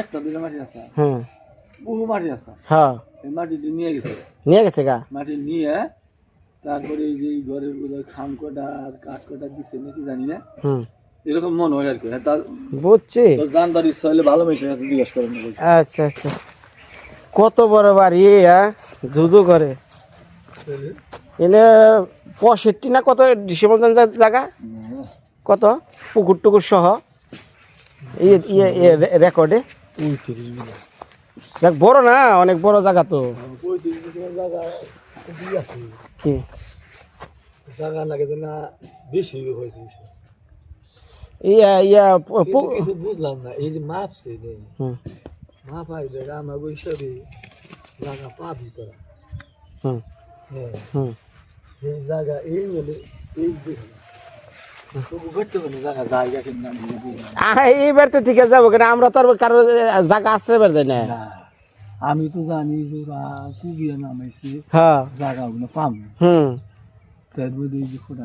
একটা দুটো মাটি আছে। হুম। বহু মাটি আছে। হ্যাঁ। এই মাটিটি নিয়ে গেছে। নিয়ে গেছে গা? মাটি নিয়ে তারপরে যে ঘরেরগুলো খাম কটা আর কাঠ কটা দিচ্ছে নাকি জানি না। হুম। এরকম মনে হয় আর কি। হ্যাঁ, তার বুঝছি। তোর জানতার ইচ্ছা হলে ভালো মেশে কাছে জিজ্ঞেস করেন আচ্ছা আচ্ছা। কত বড় বাড়ি হ্যাঁ? জুদু করে এনে পঁয়ষট্টি না কত? ডিসেম্বর জায়গা কত? পুকুর টুকুর সহ? ইয়ে ইয়ে ইয়ে রেকর্ডে? পঁয়ত্রিশ বিঘা। বড় না অনেক বড় জায়গা তো। পঁয়ত্রিশ বিঘা জায়গা আছে কি? জায়গা লাগে না বেশি পঁয়ত্রিশ ইয়া ইয়া পু- কিন্তু পু- কিছু বুঝলাম না এই যে মাপছে নে হুম, মাপ আইলে আমার হিসাবে জায়গা পাবি তোরা। হুম, হ্যাঁ। হুম। এই জায়গা এই মেলে এই এইবার তো ঠিক আছে যাব কেন? আমরা তো আর কারও জায়গা আসতে না। আমি তো জানি ওরা কুবিয়া নামাইছে হ্যাঁ। জায়গা ওগুলো পাম। হুম। তার মধ্যে এই যে খোটা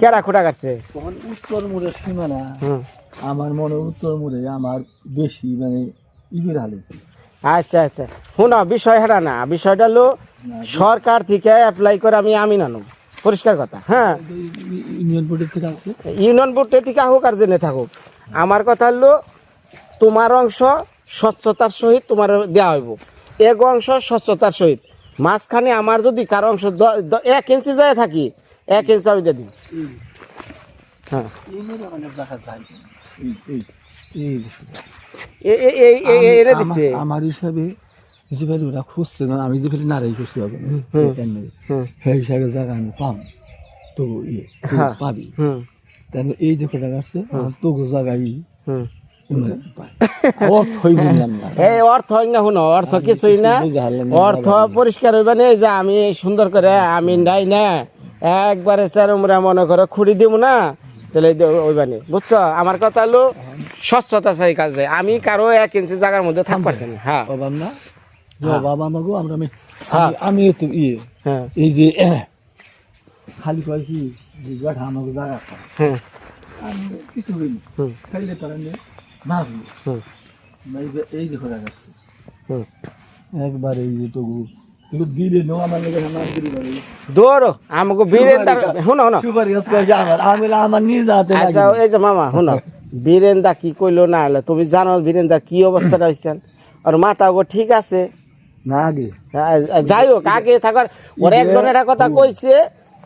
কেরা খুঁটা কাটছে? তখন উত্তর মোড়ের সীমানা আমার মনে উত্তর মোড়ে আমার বেশি মানে ইগের হালে। আচ্ছা আচ্ছা। শুনো বিষয় হেরা না বিষয়টা হলো সরকার থেকে অ্যাপ্লাই করে আমি আমি নানো পরিষ্কার কথা হ্যাঁ ইউনিয়ন বোর্ডের থেকে আছে ইউনিয়ন বোর্ডে থেকে হোক আর জেনে থাকুক আমার কথা হলো তোমার অংশ স্বচ্ছতার সহিত তোমার দেওয়া হইব এক অংশ স্বচ্ছতার সহিত মাঝখানে আমার যদি কারও অংশ এক ইঞ্চি যায় থাকি এক ইঞ্চি আমি দিয়ে দিই হ্যাঁ এই এই আমার- ওরা খুঁজছে না আমি যে ফেলে নারাই। সেই হিসাবে জায়গা আমি পাম তো ইয়ে হ্যাঁ। পাবি। তাই এই যে কটা তো জায়গায় অর্থ হয় কিছুই না। অর্থ পরিষ্কার হইবে না যে আমি সুন্দর করে আমি নাই না একবারে স্যার উমরা মনে করে খুঁড়ি দিব না তাহলে ওইবা নি। বুঝছ? আমার কথা হলো স্বচ্ছতা চাই কাজে। আমি কারও এক ইঞ্চি জায়গার মধ্যে থাকতে পারছি না। হ্যাঁ। অভাব না যে অভাব আমাকেও আমরা আমি হ্যাঁ। আমি- তো ইয়ে। হ্যাঁ। এই যে খালি কয় কি যে গাঠা আমাকে জায়গা হ্যাঁ। আমি কিছু হইনি খাইলে তারা নিয়ে হইনি এই কটা গাছছে হুম। একবার এই যে নিয়ে যাতে আচ্ছা বীরেন্দা কি কইলো না তুমি জানো বীরেন্দা কি অবস্থাটা হয়েছেন আর মাথা ঠিক আছে? না আগে হ্যাঁ, যাই হোক আগে থাকার ওর একজন একটা কথা কইছে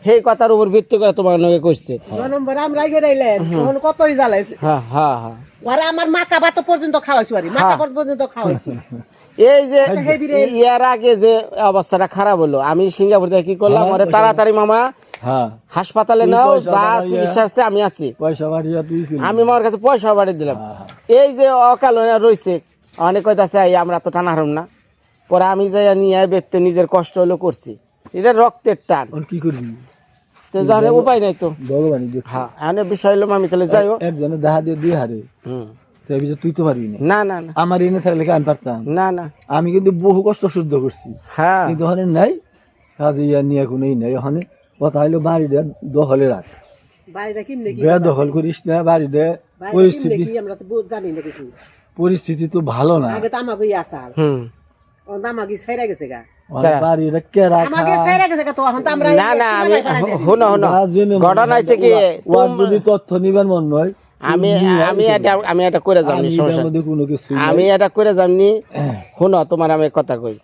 সেই কথার উপর ভিত্তি করে তোমার নগে কইছে। নম্বর আমরা গেলাইলেন তখন কতই জ্বালাইছে। হ্যাঁ হ্যাঁ হ্যাঁ। ওরা আমার মাথা ভাত পর্যন্ত খাওয়াইছি বাড়ি মাথা পর্যন্ত খাওয়াইছি। এই যে ইয়ার আগে যে অবস্থাটা খারাপ হলো আমি সিঙ্গাপুর থেকে কি করলাম? ওরে তাড়াতাড়ি মামা হ্যাঁ। হাসপাতালে নাও যা চিকিৎসা আছে আমি আছি। পয়সা। আমি আমার কাছে পয়সা বাড়ি দিলাম। হ্যাঁ, এই যে অকাল হয়ে রইছে অনেক কইতাছে "এই আমরা তো টানা হারম না। পরে আমি যাই নিয়ে বেতে নিজের কষ্ট হলো করছি। এটা রক্তের টান। এখন কি করবি? তো জানে উপায় নাই তো। ভগবান দেখ। হ্যাঁ এনে বিষয় হলো আমি তাহলে যাই হোক। একজনে দেখা দিয়ে দিয়ে হারে হুম। তাই তো পারবি না। না না আমার এনে থাকলে কি আমি পারতাম। না না। আমি কিন্তু বহু কষ্ট সহ্য করছি। হ্যাঁ। কিন্তু ওখানে নাই। কাজে ইয়া নিয়ে কোনো ই নাই। ওখানে কথা হইল বাড়িটা দখলে রাখ। দখল করিস না বাড়িতে বাড়িটা পরিস্থিতি তো বু- জানি না কিছু। পরিস্থিতি তো ভালো না। আগে তো আমাকে আসাল হুম। ঘটনা হচ্ছে কি যদি তথ্য নিবার মন নয় আমি আমি এটা আমি এটা করে যাবনি আমি এটার সমস্যা মধ্যে কোনো কিছু আমি এটা করে যাবনি শুনো তোমার আমি কথা কই।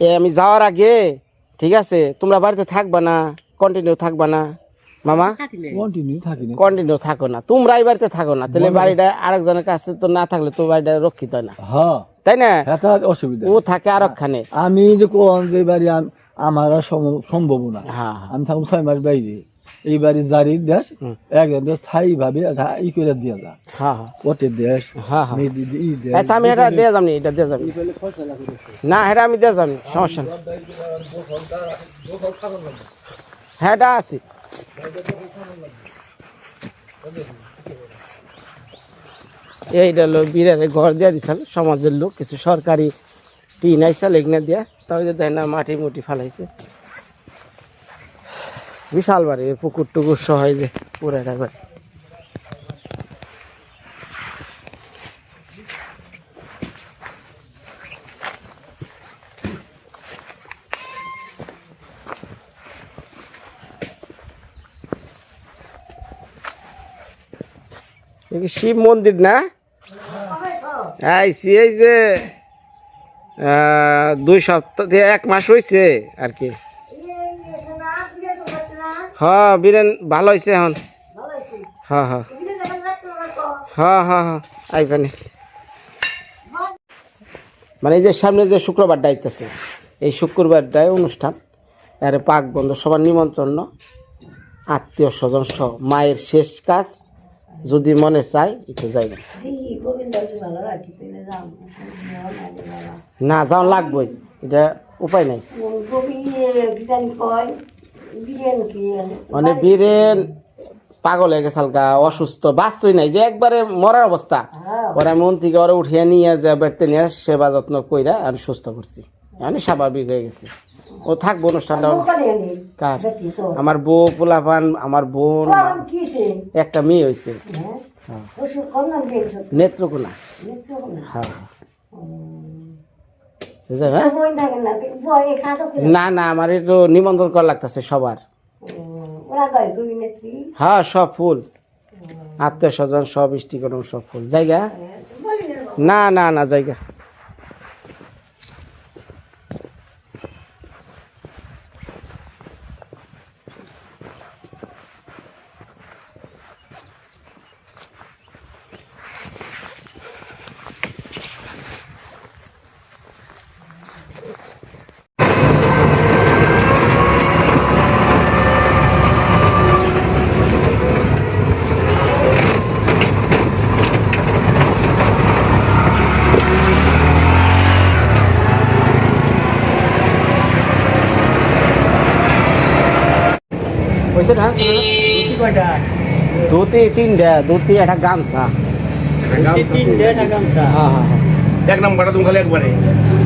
এ আমি যাওয়ার আগে ঠিক আছে তোমরা বাড়িতে থাকবা না কন্টিনিউ থাকবা না। মামা? কন্টিনিউ থাকি না কন্টিনিউ থাকো না। তোমরা এই বাড়িতে থাকো না। তাহলে বাড়িটা আরেকজনের কাছে তো না থাকলে তো বাড়িটা রক্ষিত না। হ্যাঁ। তাই না? এটা অসুবিধা ও থাকে আরেকখানে আমি যে কোন যে বাড়ি আমার সম্ভব না। হ্যাঁ হ্যাঁ। আমি থাকব ছয় মাস বাইরে। এই বাড়ি জারি দেশ একজন দেশ স্থায়ী ভাবে এটা ই করে দিয়ে যা হ্যাঁ হ্যাঁ। দেশ হ্যাঁ হ্যাঁ। আচ্ছা আমি এটা দিয়ে যাবনি এটা দিয়ে যাবনি। না। এটা আমি দিয়ে যাবনি সমস্যা নেই। হ্যাঁ এটা আছি। এইটা লোক বিড়ালে ঘর দিয়ে দিছাল সমাজের লোক, কিছু সরকারি টিন আইসা লেগনা দিয়া, তাও যে দেয় না মাটি মুটি ফালাইছে। বিশাল বাড়ি পুকুর টুকুর সহ যে পুরো একটা বাড়ি। শিব মন্দির না? আইসি এই যে দুই সপ্তাহ এক মাস হয়েছে আর কি। হ্যাঁ বীরেন ভালো হয়েছে এখন। হ্যাঁ হ্যাঁ হ্যাঁ হ্যাঁ হ্যাঁ মানে এই যে সামনে যে শুক্রবারটা আইতেছে, এই শুক্রবারটায় অনুষ্ঠান, এর পাক বন্ধ, সবার নিমন্ত্রণ, আত্মীয় স্বজন সহ, মায়ের শেষ কাজ যদি মনে চায়, একটু যাইবেন না, যাওয়া লাগবেই। এটা উপায় নাই। মানে বীরেন পাগল হয়ে গেছে হালকা অসুস্থ বাস্তই নাই। যে একবারে মরার অবস্থা, ওরা মন থেকে ওরা উঠিয়ে নিয়ে যা বেড়তে নিয়ে সেবা যত্ন কইরা আমি সুস্থ করছি। আমি স্বাভাবিক হয়ে গেছি। ও থাকব অনুষ্ঠানটা কার? আমার বউ পোলাপান আমার বোন একটা মেয়ে হয়েছে নেত্রকোনা। হ্যাঁ। হ্যাঁ? না? না আমার একটু নিমন্ত্রণ করা লাগতেছে সবার। হ্যাঁ সব ফুল। আত্মীয় স্বজন সব ইষ্টিকরণ সব ফুল। জায়গা? না না না জায়গা। হয়েছে না ধুতি তিনটা ধুতি একটা গামছা। হ্যাঁ হ্যাঁ হ্যাঁ। এক নাম্বারটা তুমি খালি একবারে।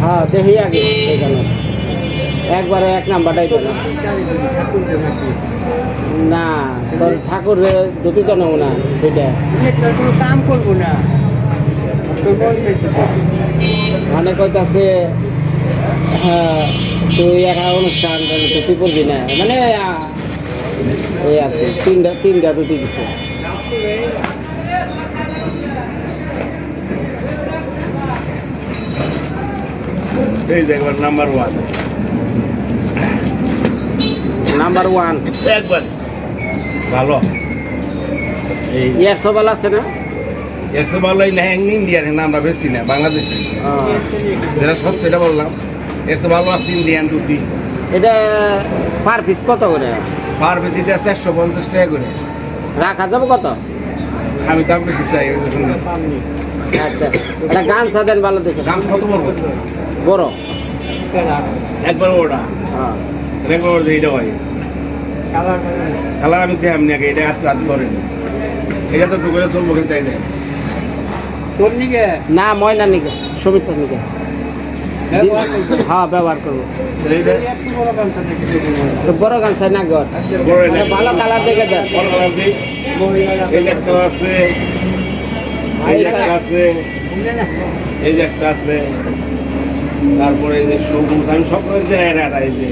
হ্যাঁ দেখি আগে একবারে এক নাম্বারটাই দেন না তোর ঠাকুর ধুতি তো নেব না দুইটা। কাম করব না। মানে কইতাছে হ্যাঁ তুই একটা অনুষ্ঠান ধুতি করবি না। মানে এই আর কি তিনটা তিনটা ধুতি দিছে। একবার নাম্বার ওয়ান নাম্বার ওয়ান একবার। ভালো। এই ইয়ার সবাল আছে না? এসে ভালো এই ইন্ডিয়ান না আমরা বেশি না বাংলাদেশি। আহ, যেটা সত্য এটা বললাম। এসে ভালো আছে ইন্ডিয়ান দুটি এটা পার পিস কত করে? পার বেশিটা চারশো পঞ্চাশ টাকা করে। রাখা যাবে কত? আমি দাম বেশি চাই আচ্ছা এটা গান সাদেন ভালো দেখে। দাম কত বলব বড়? একবার ওটা হ্যাঁ। একবার ওটা এইটা হয়। কালার আমি দেয় আপনি আগে এটা হাত হাত করেন। এটা তো টুকরে চলবো কিন্তু তাই না না ময়না নিকে সুমিত্রা নিকে। হ্যাঁ ব্যবহার করব। বড় চাই না ঘর ভালো কালার দেখে দেন। আছে এই একটা আছে এই যে একটা আছে। তারপরে এই যে সবুজ আমি সব করে দেয় এই যে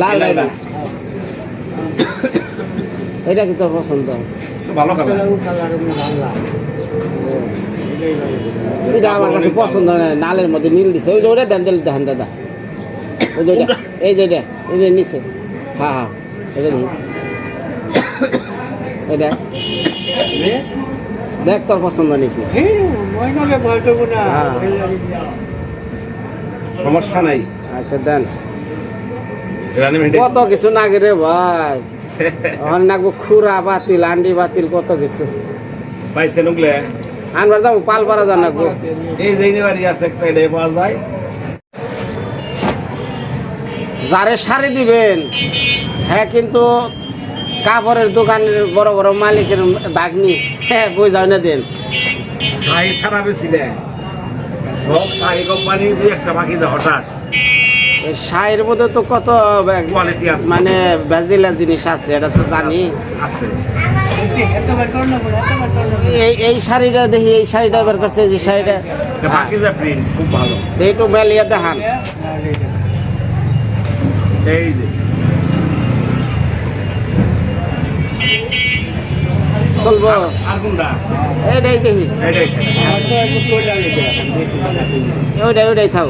লাল এটা এটা কি তোর পছন্দ? ভালো কালার এটা আমার কাছে পছন্দ নয় নালের মধ্যে নীল দিছে। ওই যে ওটা দেন দিল দেন দাদা। ওই যে ওটা এই যে এটা এই যে নিচে। হ্যাঁ হ্যাঁ এটা নিই এটা দেখ তোর পছন্দ নাকি? হ্যাঁ। সমস্যা নাই। আচ্ছা দেন। কত কিছু নাগে রে ভাই। নাগবো খুরা বাতিল আন্ডি বাতিল কত কিছু। পাইছে নুকলে আনবার যাব পালপাড়া যা নাগবো এই যে বাড়ি আছে একটা এটা পাওয়া যায়। যারে শাড়ি দিবেন হ্যাঁ কিন্তু কাপড়ের দোকানের বড় বড় মালিকের বাগনি হ্যাঁ বুঝাও না দেন। শাহি সারা বেশি দেয়। সব শাহি কোম্পানি দুই একটা বাকি দেয় হঠাৎ। শাড়ির মধ্যে তো কত মানে বেজিলা জিনিস আছে এটা তো জানি। আছে। এই এই শাড়িটা দেখি এই শাড়িটা বের করছে যে শাড়িটা। যায় প্রিন্ট খুব ভালো। এইটু মেলিয়ে দেখান। এই যে। চলবো। আর কোনটা? এইটাই দেখি। এটাই ওইটাই ওইটাই থাও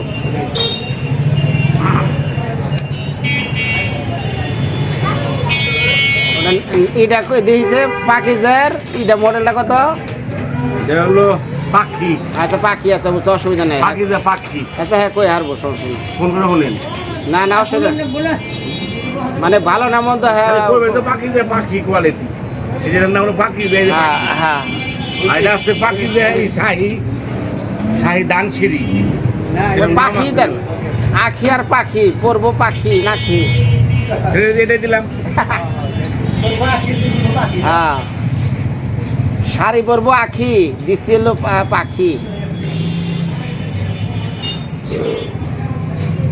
এটা কই দিয়েছে পাকিজার? এটা মডেলটা কত? এটা হলো পাখি। আচ্ছা পাখি আচ্ছা বুঝছ অসুবিধা নেই। পাখি যে পাখি। আচ্ছা হ্যাঁ কই হারবো করে বলেন। না না অসুবিধা মানে ভালো না মন্দ হ্যাঁ। কইবেন তো পাখি যে পাখি কোয়ালিটি এটার নাম হলো পাখি যে হ্যাঁ হ্যাঁ। আর এটা আছে পাখি যে এই শাহি পাখি দেন। আখি আর পাখি পরব পাখি নাকি এটা দিলাম। হ্যাঁ। শাড়ি পরবো আখি দিছি হলো পাখি।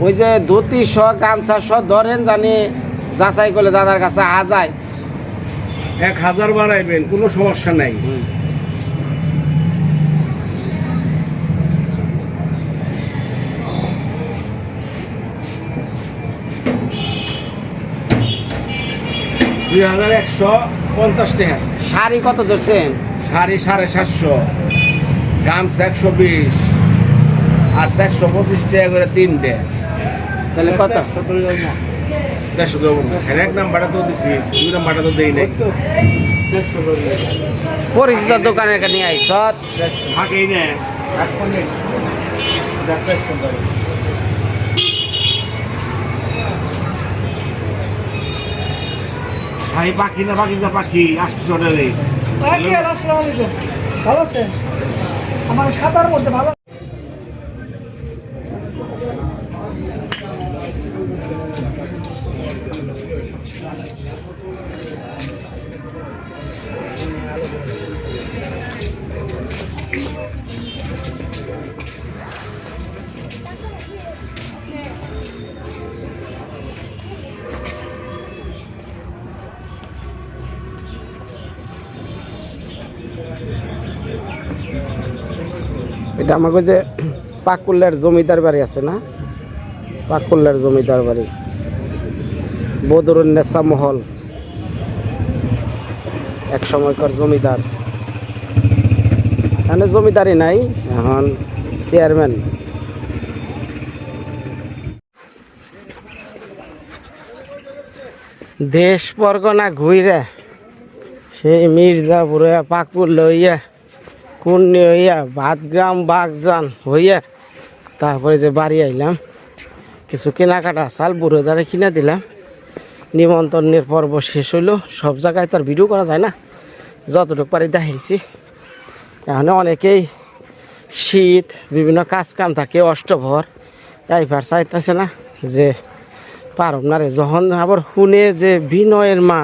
ওই যে ধুতি স গামছা স ধরেন জানি যাচাই করলে দাদার কাছে আ যায়। এক হাজার বাড়াইবেন কোনো সমস্যা নাই। দুই হাজার একশো পঞ্চাশ টাকা। শাড়ি কত ধরছেন? শাড়ি সাড়ে সাতশো গামছা একশো বিশ আর চারশো পঁচিশ টাকা করে তিনটে। তাহলে কত? চারশো দেবো এক নাম্বারটা তো দিছি দুই নাম্বারটা তো দেই নাই। পরিচিত দোকানের কাছে নিয়ে। আইস থাকেই না। শাহি পাখি না পাখি না পাখি আসছে অর্ডারে ভালো আছেন? আমার খাতার মধ্যে ভালো এটা আমাকে যে পাকুল্লার জমিদার বাড়ি আছে না? পাকুল্লার জমিদার বাড়ি। বদরুন্নেসা মহল। এক সময়কার জমিদার। এখানে জমিদারি নাই, এখন চেয়ারম্যান। দেশ পরগনা ঘুরে সেই মির্জা মির্জাপুরে পাকুল লইয়া কুন্নি হইয়া ভাতগ্রাম বাগজান হইয়া তারপরে যে বাড়ি আইলাম, কিছু কেনাকাটা, চাল বুড়ো দ্বারা কিনে দিলাম। নিমন্ত্রণের পর্ব শেষ হইল, সব জায়গায় তো আর ভিডিও করা যায় না। যতটুকু পারি দেখাইছি। এখানে অনেকেই শীত, বিভিন্ন কাজ কাম থাকে, অষ্টভর। এইবার চাইতেছে না যে পারব না রে। যখন আবার শুনে যে বিনয়ের মা,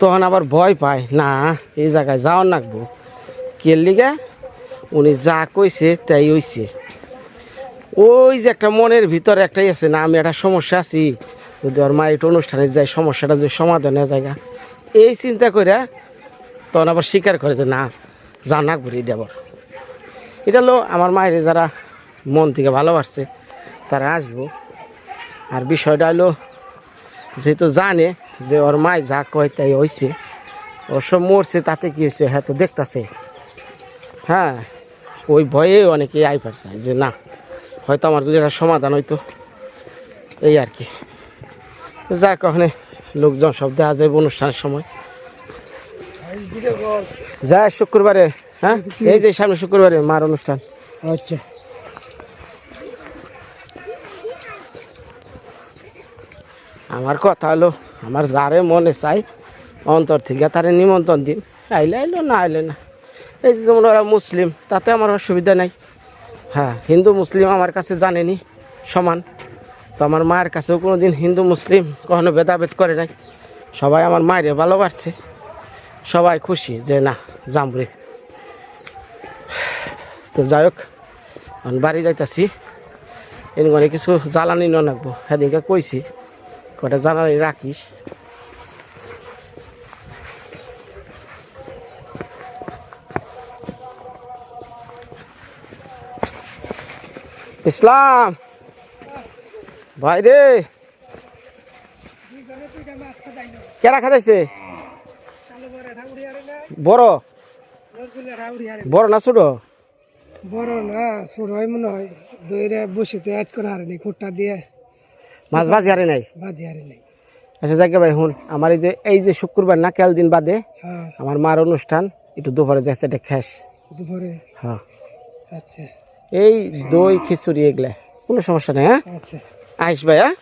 তখন আবার ভয় পায়, না, এই জায়গায় যাওয়ার নাকবো কে লিগা? উনি যা কইছে, তাই হইছে। ওই যে একটা মনের ভিতরে একটাই আছে, না, আমি একটা সমস্যা আছি। যদি ওর মা একটু অনুষ্ঠানে যাই সমস্যাটা যদি সমাধানের জায়গা এই চিন্তা করে তখন আবার স্বীকার করে যে, না জানা ঘুরি দেবর এটা হলো আমার মায়ের যারা মন থেকে ভালোবাসছে, তারা আসব। আর বিষয়টা হলো, যেহেতু জানে যে ওর মায় যা কয়, তাই হয়েছে অবশ্য মরছে, তাতে কী হয়েছে হ্যাঁ তো দেখতাছে। হ্যাঁ। ওই ভয়ে অনেকে আই পারছে যে না হয়তো আমার যদি একটা সমাধান হইতো এই আর কি। যাক ওখানে লোকজন সব দেখা যায় অনুষ্ঠানের সময়। যায় শুক্রবারে হ্যাঁ? এই যে সামনে শুক্রবারে মার অনুষ্ঠান। আচ্ছা। আমার কথা হলো আমার যারে মনে চাই অন্তর থেকে তারে নিমন্ত্রণ দিন। আইলে আইলো না আইলে না। এই যে যেমন ওরা মুসলিম, তাতে আমার অসুবিধা নাই। হ্যাঁ হিন্দু মুসলিম আমার কাছে জানেনি, সমান। তো আমার মায়ের কাছেও কোনো দিন হিন্দু মুসলিম কখনো ভেদাভেদ করে নাই। সবাই আমার মায়ের ভালোবাসছে। সবাই খুশি যে না জামরে তো যাই হোক বাড়ি যাইতাছি। এনে কিছু জ্বালানি নাকবো সেদিনকে কইছি, কটা জ্বালানি রাখিস। ইসলাম। ভাই রে। কেরা খাতাইছে বড়? বড় না ছোট? বড় না ছোট হয় মনে হয়। দইরে বসিতে অ্যাড করা হারে নেই খুঁটটা দিয়ে। মাছ ভাজি আরে নাই? বাজি হারে নেই। আচ্ছা যাকে ভাই শুন আমার এই যে এই যে শুক্রবার না কাল দিন বাদে হ্যাঁ। আমার মার অনুষ্ঠান একটু দুপুরে যাচ্ছে এটা খাস। দুপুরে? হ্যাঁ। আচ্ছা। এই দই খিচুড়ি এগুলা। কোনো সমস্যা নেই হ্যাঁ? আচ্ছা। আইস ভাই হ্যাঁ?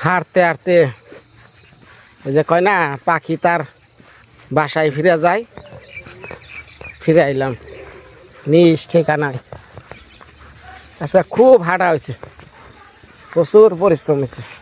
হাঁটতে হাঁটতে ওই যে কয় না পাখি তার বাসায় ফিরে যায়। ফিরে আইলাম। নিজ ঠিকানায়। আচ্ছা খুব হাঁটা হয়েছে। প্রচুর পরিশ্রম হয়েছে।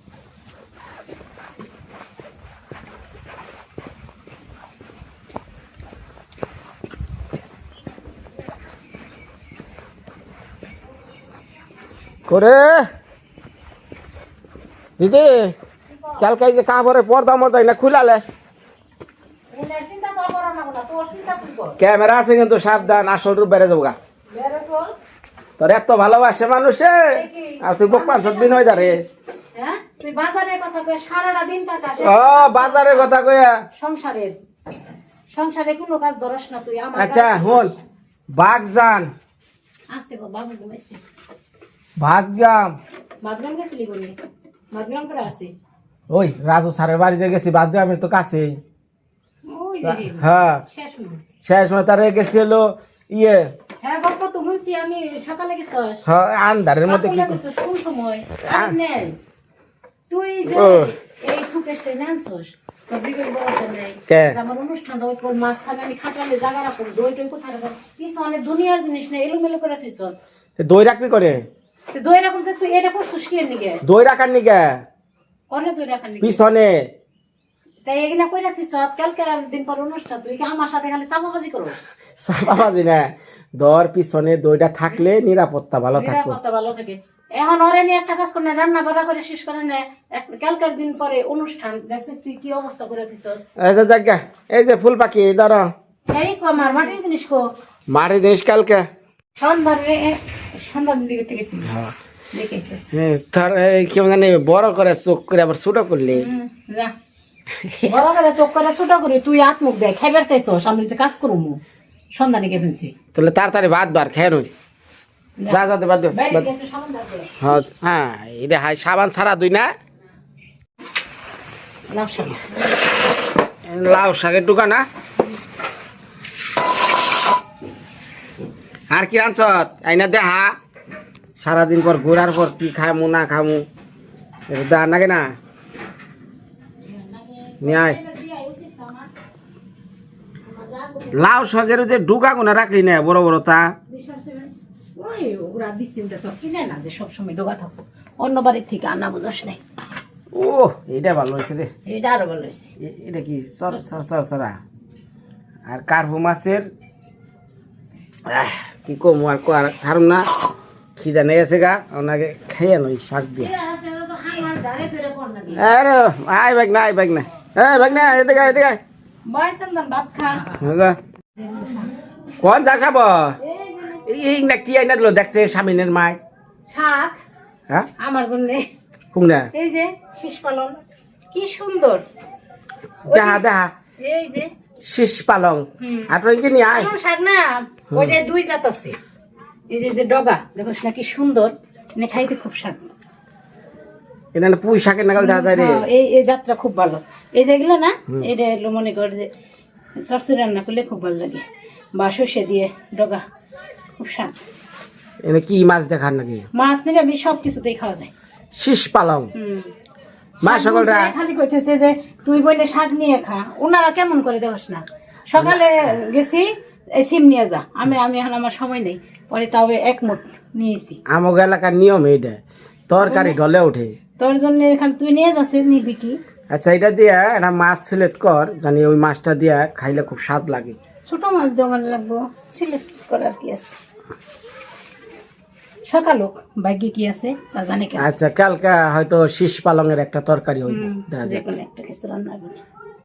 করে। দিদি, কালকে এই যে কাপড়ে পর্দা মর্দা না খুলালে। ক্যামেরা আছে কিন্তু, সাবধান, আসল রূপ বেড়ে যাব গা তোর এত ভালোবাসে মানুষে, আর তুই বোক পাঁচ দিন হয়ে তুই আচ্ছা হন বাঘ আসতে ভাতগাম বাদগ্রাম গেছিলি কোনি? করে আসি ওই রাজু স্যারের বাড়িতে গেছি ভাতগামের তো কাছেই। হ্যাঁ। শেষ সময় তারে গেছিল ইয়ে। হ্যাঁ গল্প তো শুনছি আমি সকালে গেছস। হ্যাঁ, আন্ধারের মধ্যে কি কোন সময়? আরে নেই। তুই যে এই সুকেশটা নানছস দই রাখবি করে? দই রাখুন তুই এটা করছিস কি নিগে দই রাখার নিকে। কনে দই রাখার নিগে পিছনে। তাই এগুলা কই রাখিস কালকে দিন পর অনুষ্ঠান তুই কি আমার সাথে খালি চাপাবাজি করো বাবাজি না। দর পিছনে দইটা থাকলে নিরাপত্তা ভালো থাকবে। নিরাপত্তা ভালো থাকে। এখন ওরে নিয়ে একটা কাজ করে না, রান্না বাড়া করে শেষ করে না। এক- কালকের দিন পরে অনুষ্ঠান দেখছিস তুই কি অবস্থা করে দিছ এই যে জায়গা এই যে ফুল পাখি ধরো এই কো আমার মাটির জিনিস কো। মারি জিনিস কালকে। দেখেছে হ্যাঁ, তার কেমন জানি বড় করে চোখ করে আবার ছোট করলি। বড় করে চোখ করে ছোট করে তুই হাত মুখ দেয় খাইবার চাইছস আমি যে কাজ করব। সন্ধ্যা দিকে ফেলছি। তাহলে তাড়াতাড়ি ভাত বার খেয়ে নই যা। বাদ। হ্যাঁ হ্যাঁ এটা হাই সাবান ছাড়া দুই না। লাউ শাক। লাউ শাকের দোকান না আর কি আনছত? আইনা দেহা সারাদিন পর ঘোরার পর কি খামু না খামু? এটা দেহা নাগে না? নিয়াই লাউ শাকের যে ডুকা কোনা রাখলি না বড় বড় তা? ডোগা অন্য বাড়ির থেকে আনা বুঝস নাই। ও এটা ভালো হয়েছে রে। এটা আরও ভালো হয়েছে। এ- এটা কি সর সর সর সরা আর কার্ভু মাছের আহ, কি কম আর কর হারুম না খিদা নিয়ে গেছে গা ওনাকে খেয়ে নই শাক দিয়ে। আরে আয় ব্যাগ না আয় ব্যাগ না হ্যাঁ ব্যাগ না এদিকে এদিকে কোন যা খাব? এই না কি আইনা দিল দেখছে স্বামীনের মায়। শাক? হ্যাঁ? আমার জন্য। কোন না এই যে শীষ পালন কি সুন্দর। দেখা দেখা এই যে। শীষ পালং। আর তুই কি নিয়ে আয়। শাক না। ওইটা দুই জাত আছে। এই যে যে ডগা দেখো কি সুন্দর মানে খাইতে খুব স্বাদ। এটা না পুঁই শাকের নাগাল দেখা যায় রে। এই এই যাত্রা খুব ভালো। এই যে না এটা হলো মনে কর যে চরচুরি রান্না করলে খুব ভালো লাগে। বা সর্ষে দিয়ে ডগা খুব স্বাদ। এনে কি মাছ দেখার নাকি? মাছ নিরামিষ সব কিছুতেই খাওয়া যায়। শীষ পালং। হুম। মা সকলরা খালি কইতেছে যে তুই বইলে শাক নিয়ে খা। ওনারা কেমন করে দেখোস না? সকালে গেছি এই সিম নিয়ে যা। আমি আমি এখন আমার সময় নেই। পরে তাও এক মুঠ নিয়েছি। আমগ এলাকার নিয়ম এইটা। তরকারি ঢলে ওঠে। তোর জন্য খালি তুই নিয়ে যাচ্ছে নিবি কি? আচ্ছা এটা দিয়া একটা মাছ সিলেক্ট কর। জানি ওই মাছটা দিয়া খাইলে খুব স্বাদ লাগে। ছোট মাছ মানে লাগবো। সিলেক্ট করার কি আছে। সকাল হোক ভাগ্যে কি আছে তা জানি আচ্ছা কালকে হয়তো শীষ পালংয়ের একটা তরকারি হইব। দেখা যাক। একটা কিছু রান্না